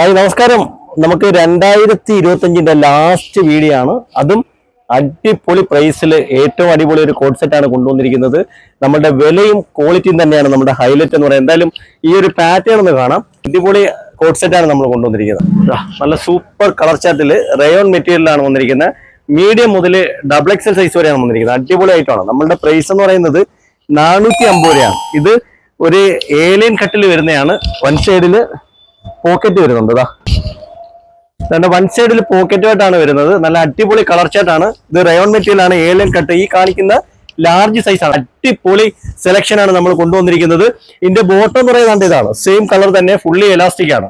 Hi നമസ്കാരം. നമുക്ക് രണ്ടായിരത്തി ഇരുപത്തി അഞ്ചിന്റെ ലാസ്റ്റ് വീഡിയോ ആണ്. അതും അടിപൊളി പ്രൈസിൽ ഏറ്റവും അടിപൊളി ഒരു കോഡ് സെറ്റ് ആണ് കൊണ്ടുവന്നിരിക്കുന്നത്. നമ്മുടെ വിലയും ക്വാളിറ്റിയും തന്നെയാണ് നമ്മുടെ ഹൈലൈറ്റ് എന്ന് പറയുന്നത്. എന്തായാലും ഈ ഒരു പാറ്റേൺ ഒന്ന് കാണാം. അടിപൊളി കോഡ് സെറ്റ് ആണ് നമ്മൾ കൊണ്ടുവന്നിരിക്കുന്നത്. നല്ല സൂപ്പർ കളർ ചാറ്റിൽ റയോൺ മെറ്റീരിയലാണ് വന്നിരിക്കുന്നത്. മീഡിയം മുതൽ ഡബിൾ എക്സൽ സൈസ് വരെയാണ് വന്നിരിക്കുന്നത്. അടിപൊളി ആയിട്ടാണ് നമ്മളുടെ പ്രൈസ് എന്ന് പറയുന്നത് നാനൂറ്റി അമ്പത് രൂപയാണ്. ഇത് ഒരു ഏലിയൻ കട്ടിൽ വരുന്നതാണ്. വൺ സൈഡിൽ പോക്കറ്റ് വരുന്നുണ്ട് ഇതാ വൺ സൈഡിൽ പോക്കറ്റുമായിട്ടാണ് വരുന്നത്. നല്ല അടിപൊളി കളർ ചാർട്ടാണ് ഇത് റയോൺ മെറ്റീരിയൽ ആണ് ഏലിയൻ കട്ട് ഈ കാണിക്കുന്ന ലാർജ് സൈസ് ആണ്. അടിപൊളി സെലക്ഷൻ ആണ് നമ്മൾ കൊണ്ടുവന്നിരിക്കുന്നത്. ഇതിന്റെ ബോട്ടം എന്ന് പറയുന്നത് ഇതാണ്. സെയിം കളർ തന്നെ ഫുള്ളി എലാസ്റ്റിക് ആണ്.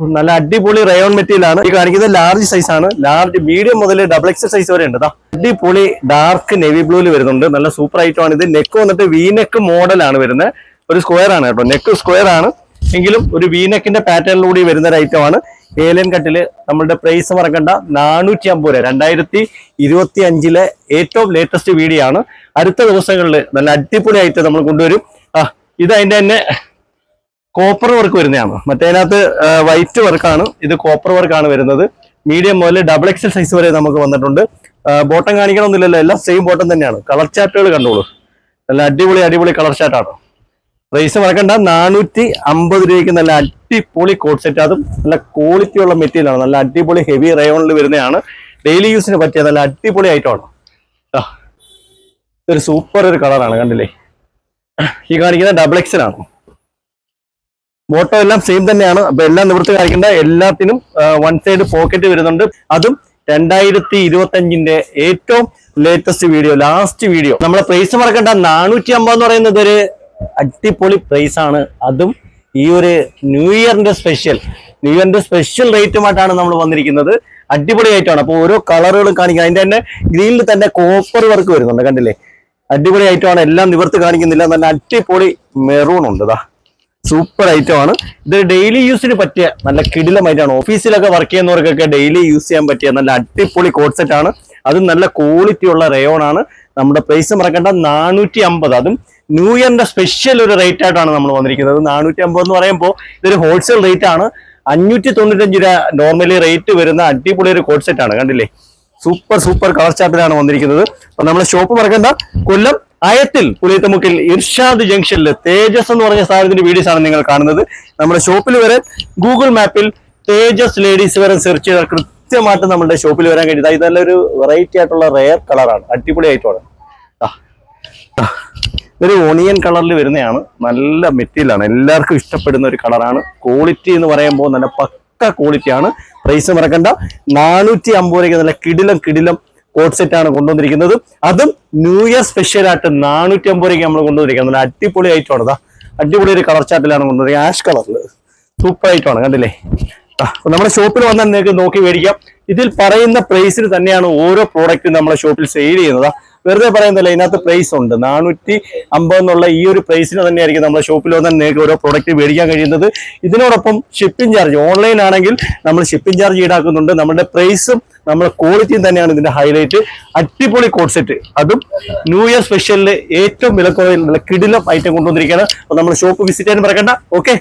നല്ല അടിപൊളി റയോൺ മെറ്റീരിയൽ ആണ്. ഈ കാണിക്കുന്നത് ലാർജ് സൈസ് ആണ്. ലാർജ് മീഡിയം മുതൽ ഡബിൾ എക്സ് സൈസ് വരെ ഉണ്ട് അടിപൊളി ഡാർക്ക് നെവി ബ്ലൂവിൽ വരുന്നുണ്ട്. നല്ല സൂപ്പർ ഐറ്റം ആണ്. ഇത് നെക്ക് വന്നിട്ട് വി നെക്ക് മോഡലാണ് വരുന്നത്. ഒരു സ്ക്വയർ ആണ് കേട്ടോ. നെക്ക് സ്ക്വയർ ആണ്. എങ്കിലും ഒരു വീനക്കിന്റെ പാറ്റേണിലൂടെ വരുന്ന ഒരു ഐറ്റം ആണ്. ഏലിയൻ കട്ടിൽ നമ്മളുടെ പ്രൈസ് മറക്കണ്ട. നാനൂറ്റി അമ്പത് രൂപ. രണ്ടായിരത്തി ഇരുപത്തി അഞ്ചിലെ ഏറ്റവും ലേറ്റസ്റ്റ് വീഡിയോ ആണ്. അടുത്ത ദിവസങ്ങളിൽ നല്ല അടിപൊളി ഐറ്റം നമ്മൾ കൊണ്ടുവരും. ആ ഇത് അതിന്റെ തന്നെ കോപ്പർ വർക്ക് വരുന്നതാണ്. മറ്റേതിനകത്ത് വൈറ്റ് വർക്കാണ് ഇത് കോപ്പർ വർക്കാണ് വരുന്നത്. മീഡിയം മുതൽ ഡബിൾ എക്സൽ സൈസ് വരെ നമുക്ക് വന്നിട്ടുണ്ട്. ബോട്ടം കാണിക്കണമെന്നില്ലല്ലോ. എല്ലാം സെയിം ബോട്ടം തന്നെയാണ്. കളർ ചാർട്ടുകൾ കണ്ടോളൂ. നല്ല അടിപൊളി അടിപൊളി കളർ ചാർട്ടാണ് പ്രൈസ് മറക്കണ്ട. നാനൂറ്റി അമ്പത് രൂപയ്ക്ക് നല്ല അടിപൊളി കോട്ട് സെറ്റ് അതും നല്ല ക്വാളിറ്റി ഉള്ള മെറ്റീരിയൽ ആണ്. നല്ല അടിപൊളി ഹെവി റയോണിൽ വരുന്നതാണ്. ഡെയിലി യൂസിന് പറ്റിയ നല്ല അടിപൊളി ഐറ്റമാണ് ഇതൊരു സൂപ്പർ ഒരു കളറാണ് കണ്ടില്ലേ? ഈ കാണിക്കുന്ന ഡബിൾ എക്സലാണ് മോട്ടോ എല്ലാം സെയിം തന്നെയാണ്. അപ്പൊ എല്ലാം നിവൃത്തി കാണിക്കേണ്ട. എല്ലാത്തിനും വൺ സൈഡ് പോക്കറ്റ് വരുന്നുണ്ട്. അതും രണ്ടായിരത്തി ഇരുപത്തി അഞ്ചിന്റെ ഏറ്റവും ലേറ്റസ്റ്റ് വീഡിയോ ലാസ്റ്റ് വീഡിയോ നമ്മളെ പ്രൈസ് മറക്കണ്ട. നാനൂറ്റി അമ്പത് എന്ന് പറയുന്നത് ഒരു അടിപൊളി പ്രൈസ് ആണ്. അതും ഈ ഒരു ന്യൂ ഇയറിന്റെ സ്പെഷ്യൽ ന്യൂ ഇയറിന്റെ സ്പെഷ്യൽ റേറ്റുമായിട്ടാണ് നമ്മൾ വന്നിരിക്കുന്നത്. അടിപൊളി ആയിട്ടാണ് അപ്പോൾ ഓരോ കളറുകളും കാണിക്കുക അതിന്റെ തന്നെ ഗ്രീനിൽ തന്നെ കോപ്പർ വർക്ക് വരുന്നുണ്ട്. കണ്ടില്ലേ? അടിപൊളി ഐറ്റമാണ് എല്ലാം നിവർത്തി കാണിക്കുന്നില്ല. നല്ല അടിപൊളി മെറൂൺ ഉണ്ട് ഇതാ സൂപ്പർ ഐറ്റം ആണ്. ഇത് ഡെയിലി യൂസിന് പറ്റിയ നല്ല കിടിലമായിട്ടാണ്. ഓഫീസിലൊക്കെ വർക്ക് ചെയ്യുന്നവർക്കൊക്കെ ഡെയിലി യൂസ് ചെയ്യാൻ പറ്റിയ നല്ല അടിപൊളി കോഡ് സെറ്റ് ആണ്. അതും നല്ല ക്വാളിറ്റി ഉള്ള റയോൺ ആണ്. നമ്മുടെ പ്രൈസ് മറക്കേണ്ട. നാനൂറ്റി അമ്പത് അതും ന്യൂ ഇയറിന്റെ സ്പെഷ്യൽ ഒരു റേറ്റ് ആയിട്ടാണ് നമ്മൾ വന്നിരിക്കുന്നത്. നാനൂറ്റി അമ്പത് എന്ന് പറയുമ്പോൾ ഇതൊരു ഹോൾസെയിൽ റേറ്റ് ആണ്. അഞ്ഞൂറ്റി തൊണ്ണൂറ്റഞ്ച് രൂപ നോർമലി റേറ്റ് വരുന്ന അടിപൊളി ഒരു കോഡ് സെറ്റ് ആണ്. കണ്ടില്ലേ? സൂപ്പർ സൂപ്പർ കളർ ചാർട്ടിലാണ് വന്നിരിക്കുന്നത്. അപ്പൊ നമ്മളെ ഷോപ്പ് മറക്കണ്ട. കൊല്ലം അയത്തിൽ പുളിയത്തമുക്കിൽ ഇർഷാദ് ജംഗ്ഷനിൽ തേജസ് എന്ന് പറഞ്ഞ സ്ഥാനത്തിന്റെ വീഡിയോസ് ആണ് നിങ്ങൾ കാണുന്നത്. നമ്മുടെ ഷോപ്പിൽ വരെ ഗൂഗിൾ മാപ്പിൽ തേജസ് ലേഡീസ് വരെ സെർച്ച് ചെയ്താൽ കൃത്യമായിട്ട് നമ്മുടെ ഷോപ്പിൽ വരാൻ കഴിയും. ഇത് ഒരു വെറൈറ്റി ആയിട്ടുള്ള റെയർ കളറാണ് അടിപൊളി ആയിട്ടാണ് ഇതൊരു ഓണിയൻ കളറിൽ വരുന്നതാണ്. നല്ല മെറ്റീരിയലാണ് എല്ലാവർക്കും ഇഷ്ടപ്പെടുന്ന ഒരു കളറാണ് ക്വാളിറ്റി എന്ന് പറയുമ്പോൾ നല്ല പക്ക ക്വാളിറ്റിയാണ് പ്രൈസ് മറക്കണ്ട. നാനൂറ്റി അമ്പത് രൂപയ്ക്ക് നല്ല കിടിലം കിടിലം കോട്ട് സെറ്റ് ആണ് കൊണ്ടുവന്നിരിക്കുന്നത്. അതും ന്യൂ ഇയർ സ്പെഷ്യൽ ആയിട്ട് നാനൂറ്റി അമ്പത് രൂപയ്ക്ക് നമ്മൾ കൊണ്ടുവന്നിരിക്കുന്നത്. നല്ല അടിപൊളി ആയിട്ടാണ് അതാ അടിപൊളി ഒരു കളർ ചാർട്ടിലാണ് കൊണ്ടുവന്നിരിക്കുന്നത്. ആഷ് കളറിൽ സൂപ്പർ ആയിട്ടാണ് കണ്ടില്ലേ? നമ്മുടെ ഷോപ്പിൽ വന്നാൽ നിങ്ങൾക്ക് നോക്കി മേടിക്കാം. ഇതിൽ പറയുന്ന പ്രൈസിൽ തന്നെയാണ് ഓരോ പ്രോഡക്റ്റും നമ്മുടെ ഷോപ്പിൽ സെയിൽ ചെയ്യുന്നത്. വെറുതെ പറയുന്നില്ല ഇതിനകത്ത് പ്രൈസ് ഉണ്ട്. നാനൂറ്റി അമ്പത് എന്നുള്ള ഈ ഒരു പ്രൈസിന് തന്നെയായിരിക്കും നമ്മുടെ ഷോപ്പിൽ വന്നാൽ നിങ്ങൾക്ക് ഓരോ പ്രോഡക്റ്റ് മേടിക്കാൻ കഴിയുന്നത്. ഇതിനോടൊപ്പം ഷിപ്പിംഗ് ചാർജ് ഓൺലൈൻ ആണെങ്കിൽ നമ്മൾ ഷിപ്പിംഗ് ചാർജ് ഈടാക്കുന്നുണ്ട്. നമ്മുടെ പ്രൈസും നമ്മുടെ ക്വാളിറ്റിയും തന്നെയാണ് ഇതിന്റെ ഹൈലൈറ്റ് അടിപൊളി കോഡ് സെറ്റ് അതും ന്യൂ ഇയർ സ്പെഷ്യലിൽ ഏറ്റവും വിലക്കുറവിൽ നല്ല കിടിലം ഐറ്റം കൊണ്ടുവന്നിരിക്കുകയാണ്. അപ്പൊ നമ്മൾ ഷോപ്പ് വിസിറ്റ് ചെയ്യാൻ മറക്കണ്ട. ഓക്കെ